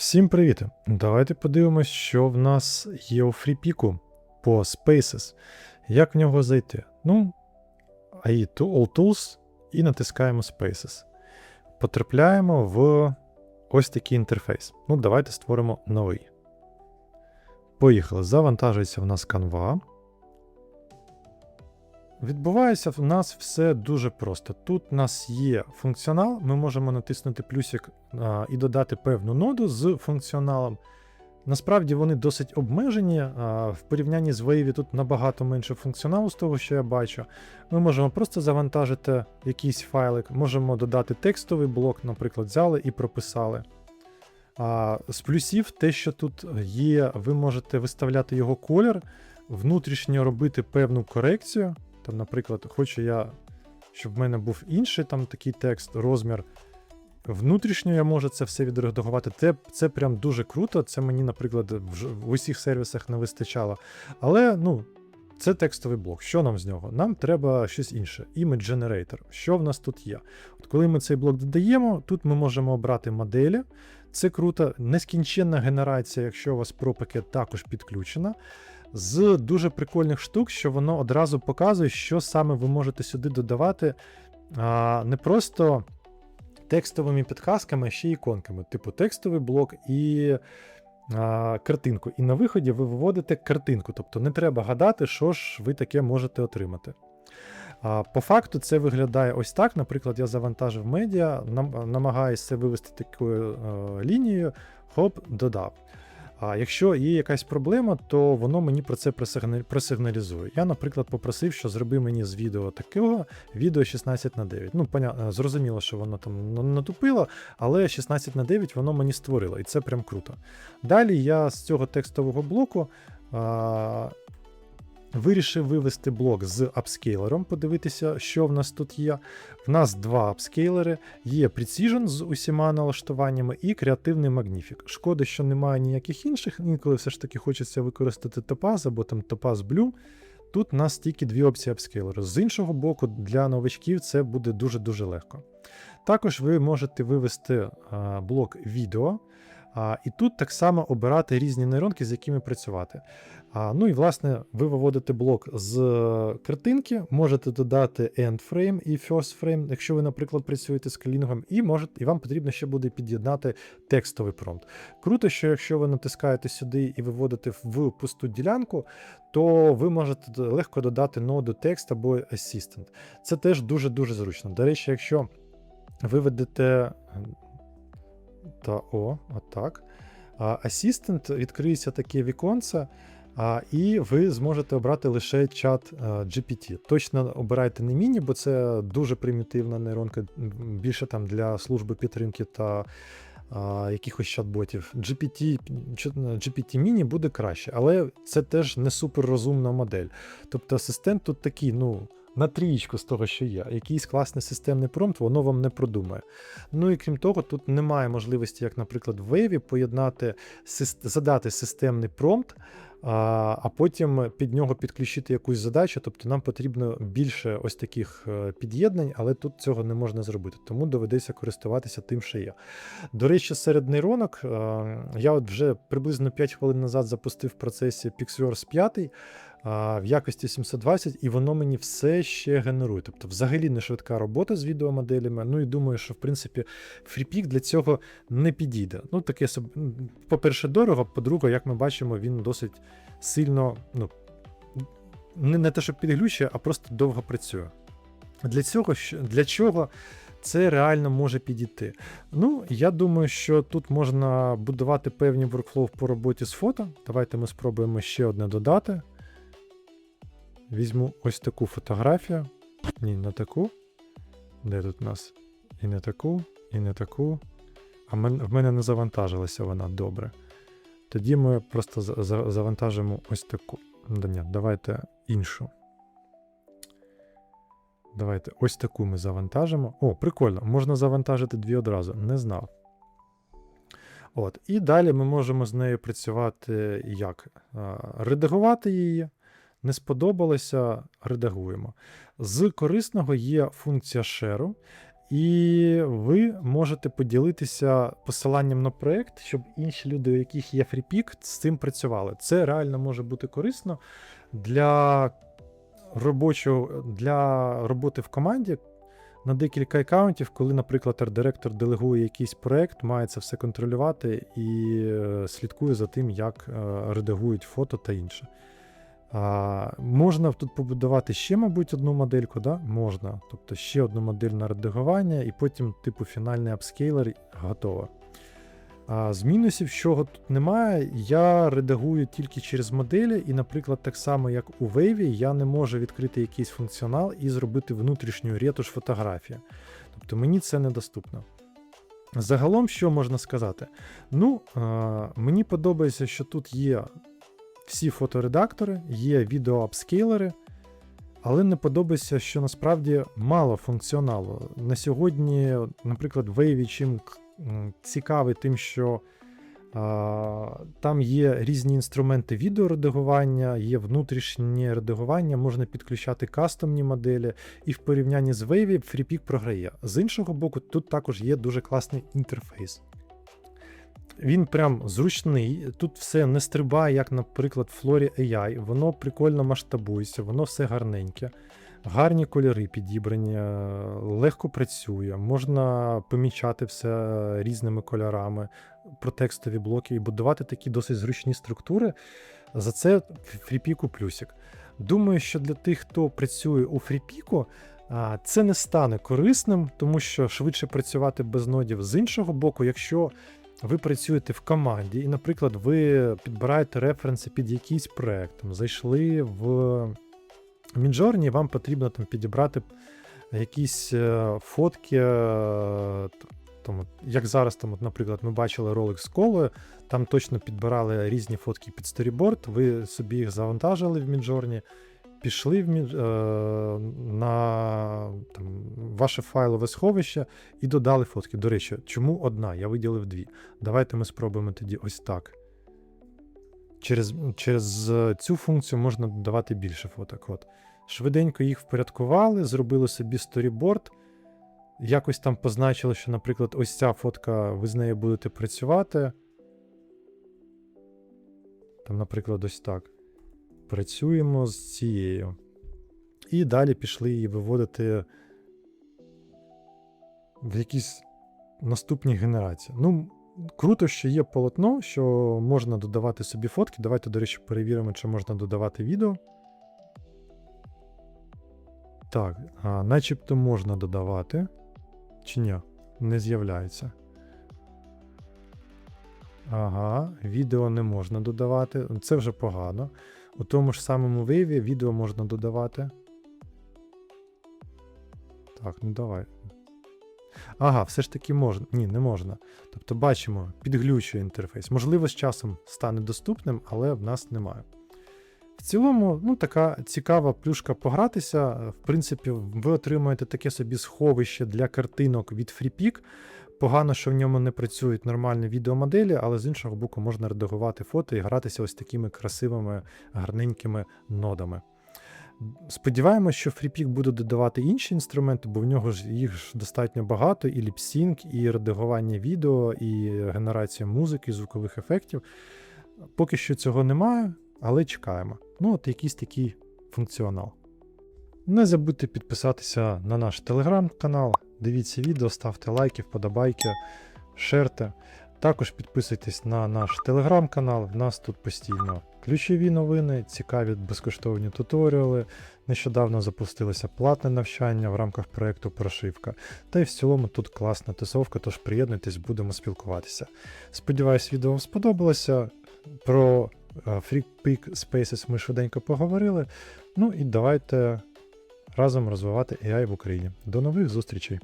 Всім привіт! Давайте подивимось, що в нас є у фріпіку по Spaces. Як в нього зайти? Ну, AI to All Tools і натискаємо Spaces. Потрапляємо в ось такий інтерфейс. Ну, давайте створимо новий. Поїхали. Завантажується в нас Canva. Відбувається в нас все дуже просто. Тут у нас є функціонал, ми можемо натиснути плюсик а, і додати певну ноду з функціоналом. Насправді вони досить обмежені. А, в порівнянні з Wave тут набагато менше функціоналу з того, що я бачу. Ми можемо просто завантажити якийсь файлик, можемо додати текстовий блок, наприклад, взяли і прописали. А, з плюсів, те, що тут є, ви можете виставляти його колір, внутрішньо робити певну корекцію. Там, наприклад, хочу я, щоб в мене був інший там такий текст, розмір. Внутрішньо я можу це все відредагувати. Це, це прям дуже круто. Це мені, наприклад, в, в усіх сервісах не вистачало. Але, ну, це текстовий блок. Що нам з нього? Нам треба щось інше. Image Generator. Що в нас тут є? От коли ми цей блок додаємо, тут ми можемо обрати моделі. Це круто. Нескінченна генерація, якщо у вас пропакет також підключена з дуже прикольних штук, що воно одразу показує, що саме ви можете сюди додавати. А, Не просто текстовими підказками, а ще іконками, типу текстовий блок і а, картинку. І на виході ви виводите картинку, тобто не треба гадати, що ж ви таке можете отримати. А, По факту це виглядає ось так. Наприклад, я завантажив медіа, нам, намагаюся вивести такою е, лінією, хоп, додав. А якщо є якась проблема, то воно мені про це просигналізує. Я, наприклад, попросив, що зроби мені з відео такого відео 16 на 9. Ну, поня... зрозуміло, що воно там натупило, але 16 на 9 воно мені створило, і це прям круто. Далі я з цього текстового блоку Вирішив вивести блок з апскейлером, подивитися, що в нас тут є. В нас два апскейлери, є Precision з усіма налаштуваннями і креативний Magnific. Шкода, що немає ніяких інших, інколи все ж таки хочеться використати Topaz або там Topaz Blue. Тут у нас тільки дві опції апскейлеру. З іншого боку, для новачків це буде дуже-дуже легко. Також ви можете вивести а, блок відео. А, І тут так само обирати різні нейронки, з якими працювати. Ну і власне, ви виводите блок з картинки, можете додати end frame і first frame, якщо ви, наприклад, працюєте з клінгом, і можете, і вам потрібно ще буде під'єднати текстовий промпт. Круто, що якщо ви натискаєте сюди і виводите в пусту ділянку, то ви можете легко додати ноду текст або assistant. Це теж дуже-дуже зручно. До речі, якщо ви ведете та о, отак. Assistant відкриється таке віконце. А, І ви зможете обрати лише чат а, GPT. Точно обирайте не міні, бо це дуже примітивна нейронка, більше там для служби підтримки та а, якихось чат-ботів. GPT GPT Mini буде краще, але це теж не суперрозумна модель. Тобто асистент тут такий, ну на трієчку з того, що є. Якийсь класний системний промпт, воно вам не продумає. Ну і крім того, тут немає можливості, як, наприклад, в Wave поєднати, задати системний промпт, а потім під нього підключити якусь задачу. Тобто нам потрібно більше ось таких е, під'єднань, але тут цього не можна зробити, тому доведеться користуватися тим, що є. До речі, серед нейронок е, я от вже приблизно 5 хвилин назад запустив в процесі Pixverse 5 в якості 720, і воно мені все ще генерує. Тобто, взагалі не швидка робота з відеомоделями. Ну і думаю, що в принципі FreePic для цього не підійде. Ну, таке, по-перше, дорого, по-друге, як ми бачимо, він досить сильно, ну, не, не те, що підглючує, а просто довго працює. Для цього для чого це реально може підійти? Ну, я думаю, що тут можна будувати певні workflow по роботі з фото. Давайте ми спробуємо ще одне додати. Візьму ось таку фотографію. Ні, не таку. Де тут у нас? І не таку, і не таку. А в мене не завантажилася вона добре. Тоді ми просто завантажимо ось таку. Да ні, Давайте іншу. Давайте ось таку ми завантажимо. О, прикольно, можна завантажити дві одразу. Не знав. От, І далі ми можемо з нею працювати як? Редагувати її. Не сподобалося, редагуємо. З корисного є функція шеру, І ви можете поділитися посиланням на проект, щоб інші люди, у яких є фріпік, з цим працювали. Це реально може бути корисно для робочого для роботи в команді. На декілька аккаунтів, коли, наприклад, арт-директор делегує якийсь проект, має це все контролювати і е, слідкує за тим, як е, редагують фото та інше. А, можна тут побудувати ще, мабуть, одну модельку, да? можна. Тобто ще одну модель на редагування, і потім, типу, фінальний апскейлер готово. А, з мінусів, чого тут немає, я редагую тільки через моделі, і, наприклад, так само, як у Wave, я не можу відкрити якийсь функціонал і зробити внутрішню ретуш фотографії. Тобто мені це недоступно. Загалом, що можна сказати? Ну, а, мені подобається, що тут є всі фоторедактори, є відеоапскейлери, але не подобається, що насправді мало функціоналу. На сьогодні, наприклад, Wavy чим цікавий тим, що а, там є різні інструменти відеоредагування, є внутрішнє редагування, можна підключати кастомні моделі, і в порівнянні з Wavy FreePic програє. З іншого боку, тут також є дуже класний інтерфейс. Він прям зручний, тут все не стрибає, як, наприклад, в Flori AI, воно прикольно масштабується, воно все гарненьке, гарні кольори підібрані, е, легко працює, можна помічати все різними кольорами, протекстові блоки і будувати такі досить зручні структури. За це фріпіку плюсик. Думаю, що для тих, хто працює у фріпіку, це не стане корисним, тому що швидше працювати без нодів. З іншого боку, якщо ви працюєте в команді, і, наприклад, ви підбираєте референси під якийсь проект, там, зайшли в Midjourney, вам потрібно там підібрати якісь е, фотки. е, Там, як зараз, там, от, наприклад, ми бачили ролик з колою, там точно підбирали різні фотки під сторіборд, ви собі їх завантажили в Midjourney, пішли в Mid- е, на там, ваше файлове сховище і додали фотки. До речі, чому одна? Я виділив дві. Давайте ми спробуємо тоді ось так. Через, через е, цю функцію можна додавати більше фоток. От. Швиденько їх впорядкували, зробили собі сторіборд. Якось там позначили, що, наприклад, ось ця фотка, ви з нею будете працювати. Там, наприклад, ось так. Працюємо з цією. І далі пішли її виводити в якісь наступні генерації. Ну, круто, що є полотно, що можна додавати собі фотки. Давайте, до речі, перевіримо, чи можна додавати відео. Так, а, начебто можна додавати. Чи ні? Не з'являється. Ага, відео не можна додавати. Це вже погано. У тому ж самому вейві відео можна додавати. Так, ну давай. Ага, все ж таки можна. Ні, не можна. Тобто бачимо, підглючує інтерфейс. Можливо, з часом стане доступним, але в нас немає. В цілому, ну, така цікава плюшка погратися. В принципі, ви отримуєте таке собі сховище для картинок від FreePic. Погано, що в ньому не працюють нормальні відеомоделі, але з іншого боку, можна редагувати фото і гратися ось такими красивими, гарненькими нодами. Сподіваємось, що FreePic буде додавати інші інструменти, бо в нього ж їх ж достатньо багато: і ліпсінк, і редагування відео, і генерація музики, звукових ефектів. Поки що цього немає, але чекаємо. Ну, от якийсь такий функціонал. Не забудьте підписатися на наш телеграм-канал, дивіться відео, ставте лайки, вподобайки, шерте. Також підписуйтесь на наш телеграм-канал, в нас тут постійно ключові новини, цікаві безкоштовні туторіали. Нещодавно запустилося платне навчання в рамках проєкту Прошивка. Та й в цілому тут класна тусовка, тож приєднуйтесь, будемо спілкуватися. Сподіваюсь, відео вам сподобалося. Про е, FreePic Spaces ми швиденько поговорили. Ну і давайте разом розвивати AI в Україні. До нових зустрічей!